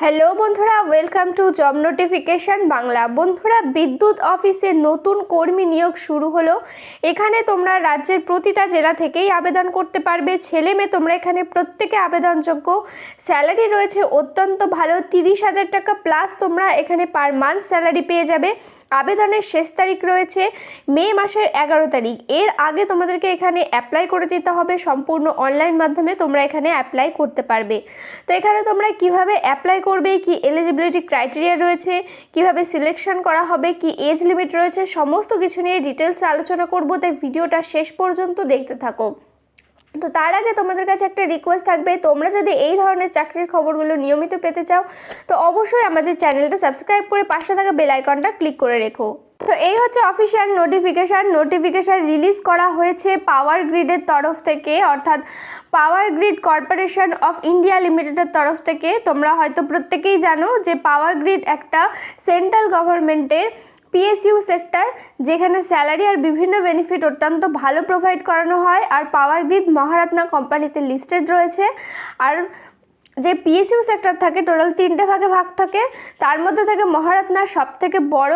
Hello বন্ধুরা welcome to job notification Bangla. বন্ধুরা, বিদ্যুৎ অফিসে নতুন কর্মী নিয়োগ শুরু হলো। এখানে তোমরা রাজ্যের প্রতিটা জেলা থেকেই আবেদন করতে পারবে। ছেলে মেয়ে, তোমরা এখানে প্রত্যেকে আবেদনযোগ্য। স্যালারি রয়েছে অত্যন্ত ভালো, তিরিশ হাজার টাকা প্লাস তোমরা এখানে পার মান্থ স্যালারি পেয়ে যাবে। আবেদনের শেষ তারিখ রয়েছে মে মাসের এগারো তারিখ। এর আগে তোমাদেরকে এখানে অ্যাপ্লাই করে দিতে হবে। সম্পূর্ণ অনলাইন মাধ্যমে তোমরা এখানে অ্যাপ্লাই করতে পারবে। তো এখানে তোমরা কীভাবে অ্যাপ্লাই করবে, কি এলিজিবিলিটি ক্রাইটেরিয়া রয়েছে, কীভাবে সিলেকশন করা হবে, কি এজ লিমিট রয়েছে, সমস্ত কিছু নিয়ে ডিটেলসে আলোচনা করব। তাই ভিডিওটা শেষ পর্যন্ত দেখতে থাকো। তো তার আগে তোমাদের কাছে একটা রিকোয়েস্ট থাকবে, তোমরা যদি এই ধরনের চাকরির খবরগুলো নিয়মিত পেতে চাও, তো অবশ্যই আমাদের চ্যানেলটা সাবস্ক্রাইব করে পাশে থাকা বেল আইকনটা ক্লিক করে রেখো। তো এই হচ্ছে অফিসিয়াল নোটিফিকেশান নোটিফিকেশান রিলিজ করা হয়েছে পাওয়ার গ্রিডের তরফ থেকে, অর্থাৎ power grid corporation of India লিমিটেডের তরফ থেকে। তোমরা হয়তো প্রত্যেকেই জানো যে পাওয়ার গ্রিড একটা সেন্ট্রাল গভর্নমেন্টের পিএসইউ সেক্টর যেখানে স্যালারি আর বিভিন্ন বেনিফিট অত্যন্ত ভালো প্রোভাইড করানো হয় আর পাওয়ার গ্রিড মহারত্না কোম্পানিতে লিস্টেড রয়েছে। আর যে পিএসইউ সেক্টর থাকে টোটাল তিনটে ভাগে ভাগ থাকে। তার মধ্যে থেকে মহারত্নার সব থেকে বড়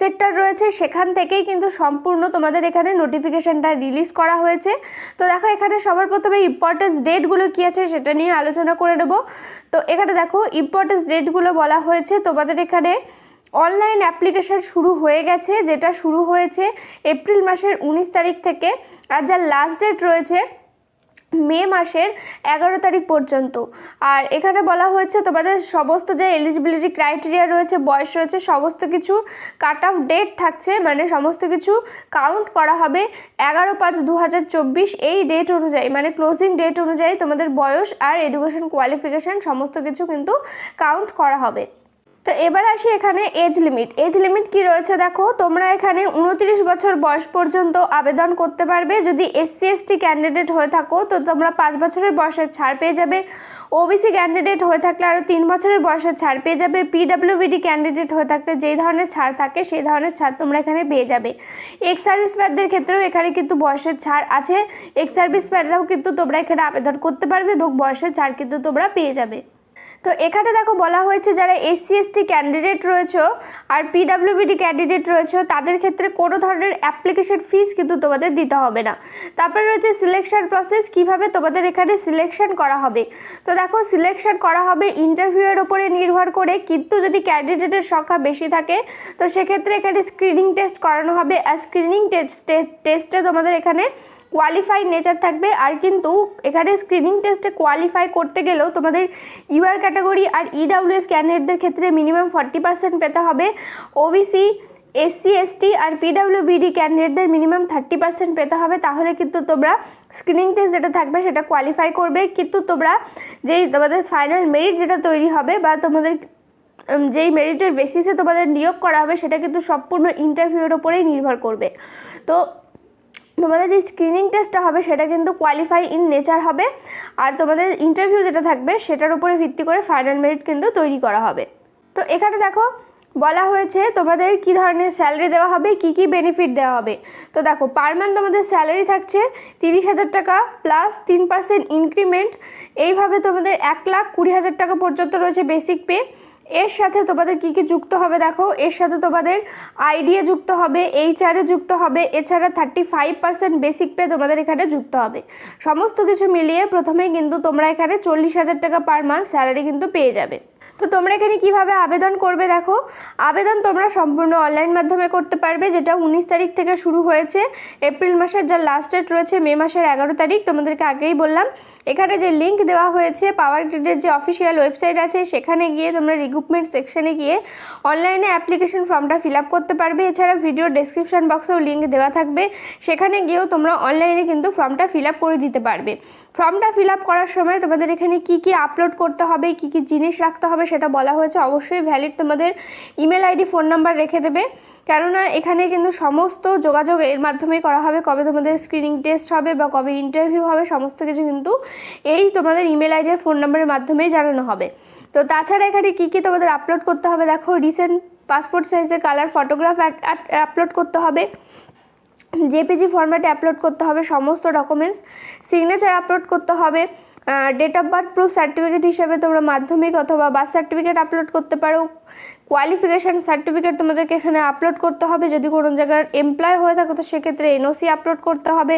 সেক্টর রয়েছে। সেখান থেকেই কিন্তু সম্পূর্ণ তোমাদের এখানে নোটিফিকেশানটা রিলিজ করা হয়েছে। তো দেখো, এখানে সবার প্রথমে ইম্পর্টেন্স ডেটগুলো কী আছে সেটা নিয়ে আলোচনা করে নেব। তো এখানে দেখো ইম্পর্টেন্স ডেটগুলো বলা হয়েছে। তোমাদের এখানে অনলাইন অ্যাপ্লিকেশান শুরু হয়ে গেছে, যেটা শুরু হয়েছে এপ্রিল মাসের উনিশ তারিখ থেকে আর যার লাস্ট ডেট রয়েছে মে মাসের এগারো তারিখ পর্যন্ত। আর এখানে বলা হয়েছে তোমাদের সমস্ত যে এলিজিবিলিটি ক্রাইটেরিয়া রয়েছে, বয়স রয়েছে, সমস্ত কিছু কাট অফ ডেট থাকছে মানে সমস্ত কিছু কাউন্ট করা হবে এগারো পাঁচ দু হাজার চব্বিশ এই ডেট অনুযায়ী মানে ক্লোজিং ডেট অনুযায়ী তোমাদের বয়স আর এডুকেশন কোয়ালিফিকেশান সমস্ত কিছু কিন্তু কাউন্ট করা হবে। তো এবার আসি এখানে এজ লিমিট এজ লিমিট কি রয়েছে দেখো, তোমরা এখানে উনত্রিশ বছর বয়স পর্যন্ত আবেদন করতে পারবে। যদি এসসি এসটি ক্যান্ডিডেট হয়ে থাকো, তো তোমরা পাঁচ বছরের বয়সের ছাড় পেয়ে যাবে। ওবিসি ক্যান্ডিডেট হয়ে থাকলে আরও তিন বছরের বয়সের ছাড় পেয়ে যাবে। পিডাব্লিউবিডি ক্যান্ডিডেট হয়ে থাকলে যেই ধরনের ছাড় থাকে, সেই ধরনের ছাড় তোমরা এখানে পেয়ে যাবে। এক্স সার্ভিস প্যাডদের ক্ষেত্রেও এখানে কিন্তু বয়সের ছাড় আছে। এক্স সার্ভিস প্যাডরাও কিন্তু তোমরা এখানে আবেদন করতে পারবে এবং বয়সের ছাড় কিন্তু তোমরা পেয়ে যাবে। তো এখানে দেখো বলা হয়েছে যারা এসসি, এসটি ক্যান্ডিডেট রয়েছে আর পিডাব্লিউবিডি ক্যান্ডিডেট রয়েছে, তাদের ক্ষেত্রে কোনো ধরনের অ্যাপ্লিকেশন ফিস কিন্তু তোমাদের দিতে হবে না। তারপরে রয়েছে সিলেকশন প্রসেস কীভাবে তোমাদের এখানে সিলেকশন করা হবে। তো দেখো সিলেকশন করা হবে ইন্টারভিউয়ের ওপরে নির্ভর করে, কিন্তু যদি ক্যান্ডিডেটের সংখ্যা বেশি থাকে, তো সেক্ষেত্রে এখানে স্ক্রিনিং টেস্ট করানো হবে। আর স্ক্রিনিং টেস্ট টেস্টে তোমাদের এখানে কোয়ালিফাই নেচার থাকবে। আর কিন্তু এখানে স্ক্রিনিং টেস্টে কোয়ালিফাই করতে গেলেও তোমাদের ইউআর ক্যাটাগরি আর ইডাব্লিউএস ক্যান্ডিডেটদের ক্ষেত্রে মিনিমাম ফর্টি পার্সেন্ট পেতে হবে। ওবিসি এসসি এসটি আর পিডাব্লিউবিডি ক্যান্ডিডেটদের মিনিমাম থার্টি পার্সেন্ট পেতে হবে। তাহলে কিন্তু তোমরা স্ক্রিনিং টেস্ট যেটা থাকবে সেটা কোয়ালিফাই করবে। কিন্তু তোমরা যেই তোমাদের ফাইনাল মেরিট যেটা তৈরি হবে বা তোমাদের যেই মেরিটের বেসিসে তোমাদের নিয়োগ করা হবে সেটা কিন্তু সম্পূর্ণ ইন্টারভিউয়ের ওপরেই নির্ভর করবে। তো তোমাদের যে স্ক্রিনিং টেস্টটা হবে, সেটা কিন্তু কোয়ালিফাই ইন নেচার হবে। আর তোমাদের ইন্টারভিউ যেটা থাকবে, সেটার উপরে ভিত্তি করে ফাইনাল মেরিট কিন্তু তৈরি করা হবে। তো এখানে দেখো, বলা হয়েছে তোমাদের কি ধরনের স্যালারি দেওয়া হবে, কি কি বেনিফিট দেওয়া হবে। তো দেখো পার মান্থ তোমাদের স্যালারি থাকছে তিরিশ হাজার টাকা প্লাস তিন পার্সেন্ট ইনক্রিমেন্ট এইভাবে তোমাদের এক লাখ কুড়ি হাজার টাকা পর্যন্ত রয়েছে বেসিক পে এর সাথে তোমাদের কি কি যুক্ত হবে দেখো? এর সাথে তোমাদের আইডিএ যুক্ত হবে এইচআরএ যুক্ত হবে, এছাড়া thirty five percent basic pay তোমাদের এখানে যুক্ত হবে। সমস্ত কিছু মিলিয়ে প্রথমেই কিন্তু তোমরা এখানে চল্লিশ হাজার টাকা পার মান্থ স্যালারি কিন্তু পেয়ে যাবে। তো তোমরা এখানে কীভাবে আবেদন করবে দেখো? আবেদন তোমরা সম্পূর্ণ অনলাইন মাধ্যমে করতে পারবে, যেটা উনিশ তারিখ থেকে শুরু হয়েছে। এপ্রিল মাসের যা লাস্ট ডেট রয়েছে, মে মাসের এগারো তারিখ, তোমাদেরকে আগেই বললাম। এখানে যে লিঙ্ক দেওয়া হয়েছে পাওয়ার গ্রিডের যে অফিসিয়াল ওয়েবসাইট আছে, সেখানে গিয়ে তোমরা রিক্রুটমেন্ট সেকশনে গিয়ে অনলাইনে অ্যাপ্লিকেশন ফর্মটা ফিল আপ করতে পারবে। এছাড়া ভিডিও ডেসক্রিপশন বক্সেও লিঙ্ক দেওয়া থাকবে। সেখানে গিয়েও তোমরা অনলাইনে কিন্তু ফর্মটা ফিল আপ করে দিতে পারবে। ফর্মটা ফিল আপ করার সময় তোমাদের এখানে কি কি আপলোড করতে হবে, কি কি জিনিস রাখতে হবে সেটা বলা হয়েছে, অবশ্যই ভ্যালিড তোমাদের ইমেল আইডি ফোন নাম্বার রেখে দেবে। কেননা এখানে কিন্তু সমস্ত যোগাযোগ এর মাধ্যমেই করা হবে, কবে তোমাদের স্ক্রিনিং টেস্ট হবে বা কবে ইন্টারভিউ হবে, সমস্ত কিছু কিন্তু এই তোমাদের ইমেল আইডি আর ফোন নাম্বারের মাধ্যমেই জানানো হবে। তো তাছাড়া এখানে কী কী তোমাদের আপলোড করতে হবে? দেখো রিসেন্ট পাসপোর্ট সাইজের কালার ফটোগ্রাফ আপলোড করতে হবে। জেপিজি ফরম্যাটে আপলোড করতে হবে, সমস্ত ডকুমেন্টস সিগনেচার আপলোড করতে হবে। Date of birth proof certificate হিসেবে তোমরা মাধ্যমিক অথবা বার্থ সার্টিফিকেট আপলোড করতে পারো। কোয়ালিফিকেশান সার্টিফিকেট তোমাদেরকে এখানে আপলোড করতে হবে। যদি কোনো জায়গার এমপ্লয় হয়ে থাকো, তো সেক্ষেত্রে এনওসি আপলোড করতে হবে।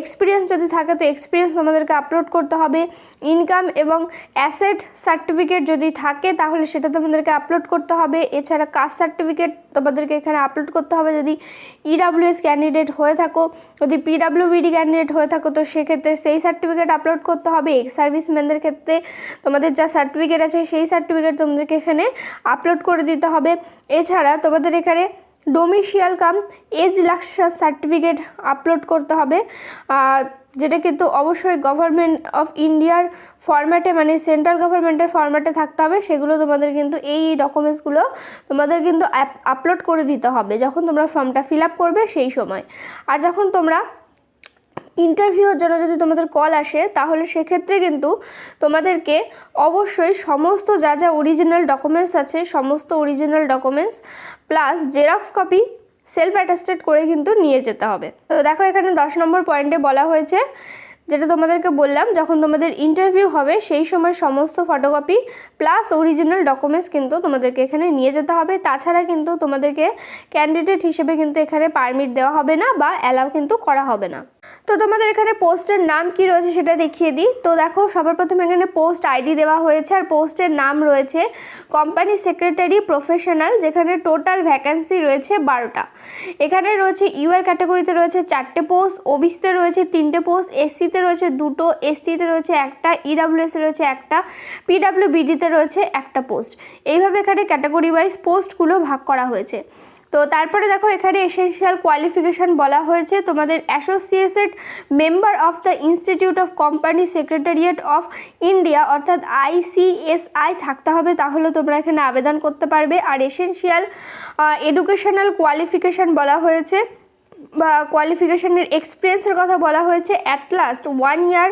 এক্সপিরিয়েন্স যদি থাকে, তো এক্সপিরিয়েন্স তোমাদেরকে আপলোড করতে হবে। ইনকাম এবং অ্যাসেট সার্টিফিকেট যদি থাকে, তাহলে সেটা তোমাদেরকে আপলোড করতে হবে। এছাড়া কাস্ট সার্টিফিকেট তোমাদেরকে এখানে আপলোড করতে হবে। যদি ইডাব্লিউএস ক্যান্ডিডেট হয়ে থাকো, যদি পিডাব্লিউবিডি ক্যান্ডিডেট হয়ে থাকো, তো সেক্ষেত্রে সেই সার্টিফিকেট আপলোড করতে হবে। এক্স সার্ভিসম্যানদের ক্ষেত্রে তোমাদের যা সার্টিফিকেট আছে, সেই সার্টিফিকেট তোমাদেরকে এখানে আপলোড করে দিতে হবে। এছাড়া তোমাদের এখানে ডোমিশিয়াল কাম এজ লাক্সার সার্টিফিকেট আপলোড করতে হবে। যেটা কিন্তু অবশ্যই গভর্নমেন্ট অফ ইন্ডিয়ার ফরম্যাটে মানে সেন্ট্রাল গভর্নমেন্টের ফরম্যাটে থাকতে হবে। সেগুলো তোমাদের কিন্তু এই ডকুমেন্টসগুলো তোমাদের কিন্তু আপলোড করে দিতে হবে যখন তোমরা ফর্মটা ফিল আপ করবে সেই সময়। আর যখন তোমরা ইন্টারভিউর জন্য যদি তোমাদের কল আসে, তাহলে সেক্ষেত্রে কিন্তু তোমাদেরকে অবশ্যই সমস্ত যা যা অরিজিনাল ডকুমেন্টস আছে, সমস্ত original documents plus xerox copy self attested করে কিন্তু নিয়ে যেতে হবে। তো দেখো এখানে দশ নম্বর পয়েন্টে বলা হয়েছে, যেটা তোমাদেরকে বললাম, যখন তোমাদের ইন্টারভিউ হবে, সেই সময় সমস্ত ফটোকপি প্লাস অরিজিনাল ডকুমেন্টস কিন্তু তোমাদেরকে এখানে নিয়ে যেতে হবে। তাছাড়া কিন্তু তোমাদেরকে ক্যান্ডিডেট হিসেবে কিন্তু এখানে পারমিট দেওয়া হবে না বা অ্যালাউ কিন্তু করা হবে না। তো তোমাদের এখানে পোস্টের নাম কি রয়েছে সেটা দেখিয়ে দিই। তো দেখো সবার প্রথমে এখানে পোস্ট আইডি দেওয়া হয়েছে আর পোস্টের নাম রয়েছে কোম্পানি সেক্রেটারি প্রফেশনাল, যেখানে টোটাল ভ্যাকেন্সি রয়েছে বারোটা। এখানে রয়েছে ইউআর ক্যাটাগরিতে রয়েছে চারটে পোস্ট, ওবিসিতে রয়েছে তিনটে পোস্ট, এসসিতে রয়েছে দুটো, এসটিতে রয়েছে একটা, ইডাব্লিউএসে রয়েছে একটা পিডাব্লিউবিডিতে রয়েছে একটা পোস্ট। এইভাবে এখানে ক্যাটাগরি ওয়াইজ পোস্টগুলো ভাগ করা হয়েছে। তো তারপরে দেখো, এখানে এসেনশিয়াল কোয়ালিফিকেশান বলা হয়েছে। তোমাদের associated member of the institute of company secretariat of India অর্থাৎ আইসিএসআই থাকতে হবে, তাহলে তোমরা এখানে আবেদন করতে পারবে। আর এসেনশিয়াল এডুকেশনাল কোয়ালিফিকেশান বলা হয়েছে। বা কোয়ালিফিকেশনের এক্সপিরিয়েন্সের কথা বলা হয়েছে at last one year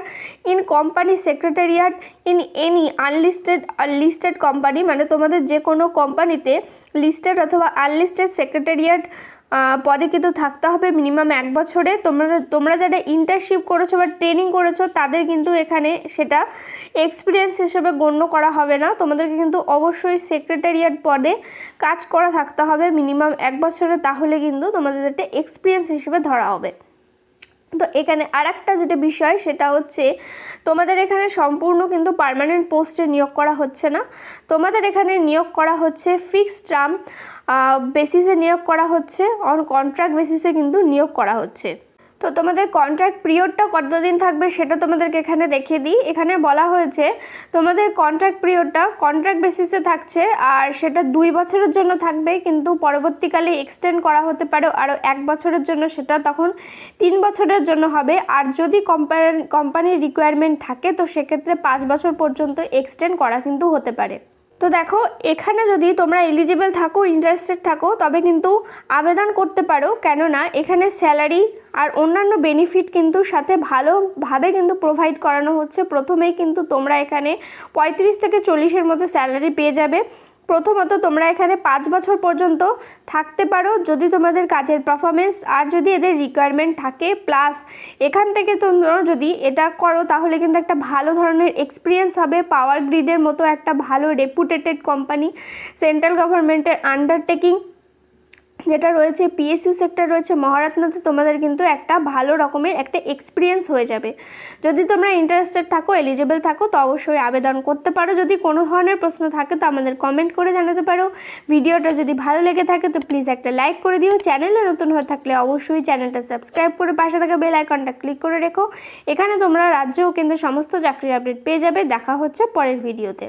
in company secretariat in any unlisted listed company মানে তোমাদের যে কোনো কোম্পানিতে লিস্টেড অথবা আনলিস্টেড সেক্রেটারিয়াট পদে কিন্তু থাকতে হবে মিনিমাম এক বছরে। তোমরা তোমরা যারা ইন্টার্নশিপ করেছ বা ট্রেনিং করেছ, তাদের কিন্তু এখানে সেটা এক্সপিরিয়েন্স হিসেবে গণ্য করা হবে না। তোমাদেরকে কিন্তু অবশ্যই সেক্রেটারিয়াট পদে কাজ করা থাকতে হবে মিনিমাম এক বছরে, তাহলে কিন্তু তোমাদের একটা এক্সপিরিয়েন্স হিসেবে ধরা হবে। তো এখানে আর একটা যেটা বিষয়, সেটা হচ্ছে তোমাদের এখানে সম্পূর্ণ কিন্তু পার্মানেন্ট পোস্টে নিয়োগ করা হচ্ছে না। তোমাদের এখানে নিয়োগ করা হচ্ছে ফিক্সড টার্ম বেসিসে নিয়োগ করা হচ্ছে অন কন্ট্রাক্ট বেসিসে কিন্তু নিয়োগ করা হচ্ছে। তো তোমাদের কন্ট্রাক্ট পিরিয়ডটা কতদিন থাকবে সেটা তোমাদেরকে এখানে দেখিয়ে দিই। এখানে বলা হয়েছে, তোমাদের কন্ট্রাক্ট পিরিয়ডটা কন্ট্রাক্ট বেসিসে থাকছে আর সেটা দুই বছরের জন্য থাকবে, কিন্তু পরবর্তীকালে এক্সটেন্ড করা হতে পারে আরও এক বছরের জন্য, সেটা তখন তিন বছরের জন্য হবে। আর যদি কোম্পানি কোম্পানির রিকোয়ারমেন্ট থাকে, তো সেক্ষেত্রে পাঁচ বছর পর্যন্ত এক্সটেন্ড করা কিন্তু হতে পারে। তো দেখো, এখানে যদি তোমরা এলিজিবল থাকো ইন্টারেস্টেড থাকো, তবে কিন্তু আবেদন করতে পারো। কেননা, এখানে স্যালারি আর অন্যান্য বেনিফিট কিন্তু সাথে ভালোভাবে কিন্তু প্রোভাইড করানো হচ্ছে। প্রথমেই কিন্তু তোমরা এখানে পঁয়ত্রিশ থেকে চল্লিশের মতো স্যালারি পেয়ে যাবে। প্রথমত তোমরা এখানে পাঁচ বছর পর্যন্ত থাকতে পারো যদি তোমাদের কাজের পারফরমেন্স আর যদি এদের রিকোয়ারমেন্ট থাকে। প্লাস এখান থেকে তোমরা যদি এটা করো, তাহলে কিন্তু একটা ভালো ধরনের এক্সপিরিয়েন্স হবে। পাওয়ার গ্রিডের মতো একটা ভালো রেপুটেটেড কোম্পানি সেন্ট্রাল গভর্নমেন্টের আন্ডারটেকিং যেটা রয়েছে পিএসইউ সেক্টর রয়েছে মহারত্নতে তোমাদের কিন্তু একটা ভালো রকমের একটা এক্সপিরিয়েন্স হয়ে যাবে। যদি তোমরা ইন্টারেস্টেড থাকো এলিজিবল থাকো, তো অবশ্যই আবেদন করতে পারো। যদি কোনো ধরনের প্রশ্ন থাকে, তো আমাদের কমেন্ট করে জানাতে পারো। ভিডিওটা যদি ভালো লেগে থাকে, তো প্লিজ একটা লাইক করে দিও। চ্যানেলে নতুন হয়ে থাকলে অবশ্যই চ্যানেলটা সাবস্ক্রাইব করে পাশে থাকা বেল আইকনটা ক্লিক করে রেখো। এখানে তোমরা রাজ্য ও কেন্দ্রের সমস্ত চাকরির আপডেট পেয়ে যাবে। দেখা হচ্ছে পরের ভিডিওতে